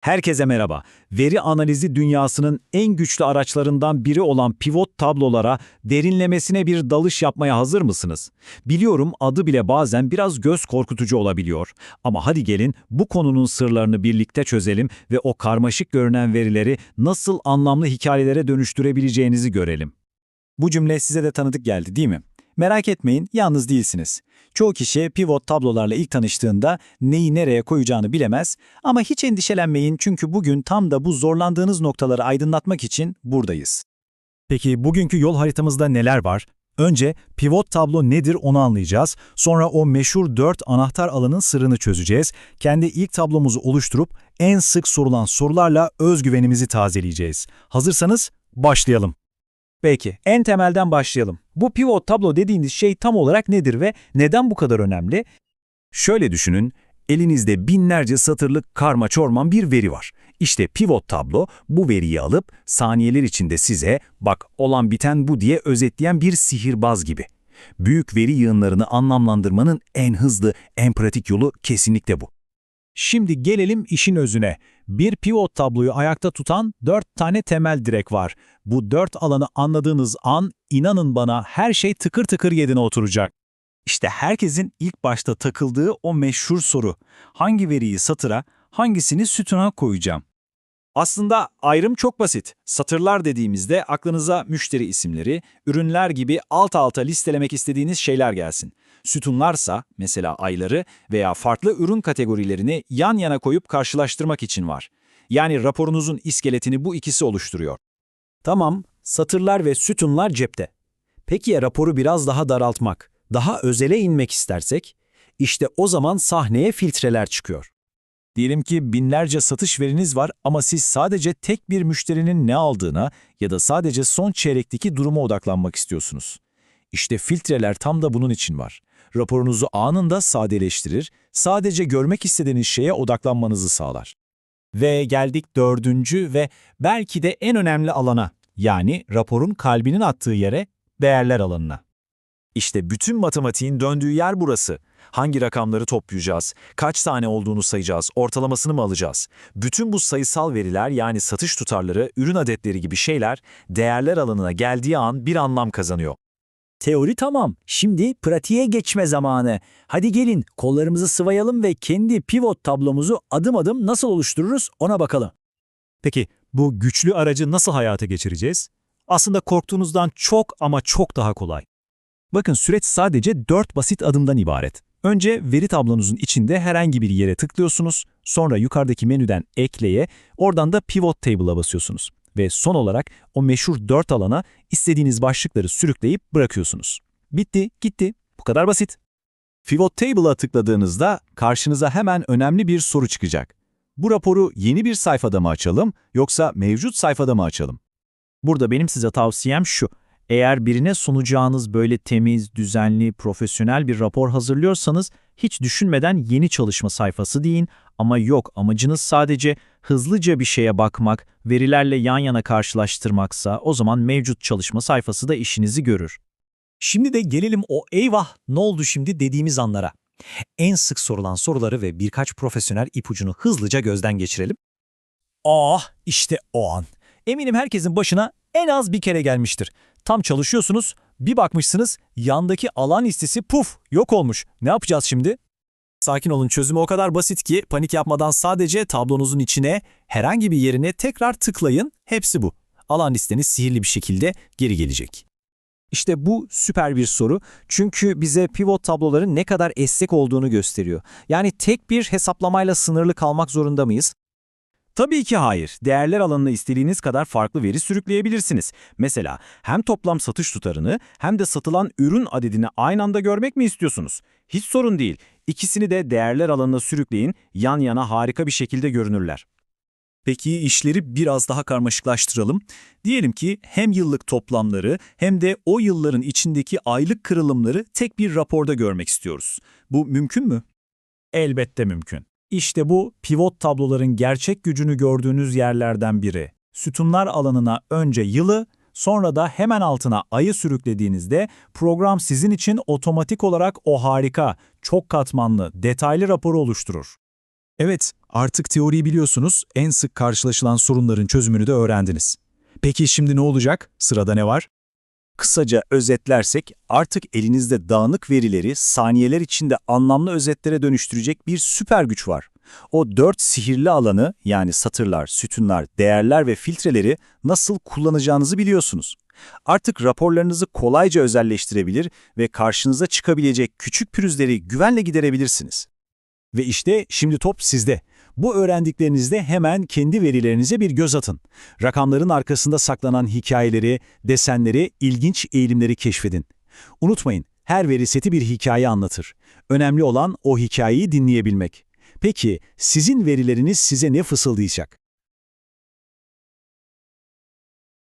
Herkese merhaba. Veri analizi dünyasının en güçlü araçlarından biri olan pivot tablolara derinlemesine bir dalış yapmaya hazır mısınız? Biliyorum adı bile bazen biraz göz korkutucu olabiliyor. Ama hadi gelin bu konunun sırlarını birlikte çözelim ve o karmaşık görünen verileri nasıl anlamlı hikayelere dönüştürebileceğinizi görelim. Bu cümle size de tanıdık geldi değil mi? Merak etmeyin, yalnız değilsiniz. Çoğu kişi pivot tablolarla ilk tanıştığında neyi nereye koyacağını bilemez ama hiç endişelenmeyin çünkü bugün tam da bu zorlandığınız noktaları aydınlatmak için buradayız. Peki bugünkü yol haritamızda neler var? Önce pivot tablo nedir onu anlayacağız. Sonra o meşhur 4 anahtar alanın sırrını çözeceğiz. Kendi ilk tablomuzu oluşturup en sık sorulan sorularla özgüvenimizi tazeleyeceğiz. Hazırsanız başlayalım. Peki, en temelden başlayalım. Bu pivot tablo dediğiniz şey tam olarak nedir ve neden bu kadar önemli? Şöyle düşünün, elinizde binlerce satırlık karma çorman bir veri var. İşte pivot tablo bu veriyi alıp saniyeler içinde size bak olan biten bu diye özetleyen bir sihirbaz gibi. Büyük veri yığınlarını anlamlandırmanın en hızlı, en pratik yolu kesinlikle bu. Şimdi gelelim işin özüne. Bir pivot tabloyu ayakta tutan dört tane temel direk var. Bu dört alanı anladığınız an inanın bana her şey tıkır tıkır yerine oturacak. İşte herkesin ilk başta takıldığı o meşhur soru. Hangi veriyi satıra, hangisini sütuna koyacağım? Aslında ayrım çok basit. Satırlar dediğimizde aklınıza müşteri isimleri, ürünler gibi alt alta listelemek istediğiniz şeyler gelsin. Sütunlarsa mesela ayları veya farklı ürün kategorilerini yan yana koyup karşılaştırmak için var. Yani raporunuzun iskeletini bu ikisi oluşturuyor. Tamam, satırlar ve sütunlar cepte. Peki ya raporu biraz daha daraltmak, daha özele inmek istersek? İşte o zaman sahneye filtreler çıkıyor. Diyelim ki binlerce satış veriniz var ama siz sadece tek bir müşterinin ne aldığına ya da sadece son çeyrekteki duruma odaklanmak istiyorsunuz. İşte filtreler tam da bunun için var. Raporunuzu anında sadeleştirir, sadece görmek istediğiniz şeye odaklanmanızı sağlar. Ve geldik dördüncü ve belki de en önemli alana, yani raporun kalbinin attığı yere, değerler alanına. İşte bütün matematiğin döndüğü yer burası. Hangi rakamları toplayacağız, kaç tane olduğunu sayacağız, ortalamasını mı alacağız? Bütün bu sayısal veriler yani satış tutarları, ürün adetleri gibi şeyler değerler alanına geldiği an bir anlam kazanıyor. Teori tamam. Şimdi pratiğe geçme zamanı. Hadi gelin kollarımızı sıvayalım ve kendi pivot tablomuzu adım adım nasıl oluştururuz ona bakalım. Peki bu güçlü aracı nasıl hayata geçireceğiz? Aslında korktuğunuzdan çok ama çok daha kolay. Bakın süreç sadece 4 basit adımdan ibaret. Önce veri tablonuzun içinde herhangi bir yere tıklıyorsunuz, sonra yukarıdaki menüden ekleye, oradan da pivot table'a basıyorsunuz. Ve son olarak o meşhur 4 alana istediğiniz başlıkları sürükleyip bırakıyorsunuz. Bitti, gitti. Bu kadar basit. Pivot Table'a tıkladığınızda karşınıza hemen önemli bir soru çıkacak. Bu raporu yeni bir sayfada mı açalım yoksa mevcut sayfada mı açalım? Burada benim size tavsiyem şu. Eğer birine sunacağınız böyle temiz, düzenli, profesyonel bir rapor hazırlıyorsanız hiç düşünmeden yeni çalışma sayfası deyin ama yok amacınız sadece hızlıca bir şeye bakmak, verilerle yan yana karşılaştırmaksa o zaman mevcut çalışma sayfası da işinizi görür. Şimdi de gelelim o eyvah ne oldu şimdi dediğimiz anlara. En sık sorulan soruları ve birkaç profesyonel ipucunu hızlıca gözden geçirelim. Ah işte o an. Eminim herkesin başına en az bir kere gelmiştir. Tam çalışıyorsunuz, bir bakmışsınız yandaki alan listesi puf yok olmuş. Ne yapacağız şimdi? Sakin olun çözümü o kadar basit ki panik yapmadan sadece tablonuzun içine herhangi bir yerine tekrar tıklayın. Hepsi bu. Alan listeniz sihirli bir şekilde geri gelecek. İşte bu süper bir soru çünkü bize pivot tabloların ne kadar esnek olduğunu gösteriyor. Yani tek bir hesaplamayla sınırlı kalmak zorunda mıyız? Tabii ki hayır. Değerler alanına istediğiniz kadar farklı veri sürükleyebilirsiniz. Mesela hem toplam satış tutarını hem de satılan ürün adedini aynı anda görmek mi istiyorsunuz? Hiç sorun değil. İkisini de değerler alanına sürükleyin, yan yana harika bir şekilde görünürler. Peki işleri biraz daha karmaşıklaştıralım. Diyelim ki hem yıllık toplamları hem de o yılların içindeki aylık kırılımları tek bir raporda görmek istiyoruz. Bu mümkün mü? Elbette mümkün. İşte bu pivot tabloların gerçek gücünü gördüğünüz yerlerden biri. Sütunlar alanına önce yılı, sonra da hemen altına ayı sürüklediğinizde program sizin için otomatik olarak o harika, çok katmanlı, detaylı raporu oluşturur. Evet, Artık teoriyi biliyorsunuz, en sık karşılaşılan sorunların çözümünü de öğrendiniz. Peki şimdi ne olacak? Sırada ne var? Kısaca özetlersek artık elinizde dağınık verileri saniyeler içinde anlamlı özetlere dönüştürecek bir süper güç var. O dört sihirli alanı yani satırlar, sütunlar, değerler ve filtreleri nasıl kullanacağınızı biliyorsunuz. Artık raporlarınızı kolayca özelleştirebilir ve karşınıza çıkabilecek küçük pürüzleri güvenle giderebilirsiniz. Ve işte şimdi top sizde. Bu öğrendiklerinizde hemen kendi verilerinize bir göz atın. Rakamların arkasında saklanan hikayeleri, desenleri, ilginç eğilimleri keşfedin. Unutmayın, her veri seti bir hikaye anlatır. Önemli olan o hikayeyi dinleyebilmek. Peki, sizin verileriniz size ne fısıldayacak?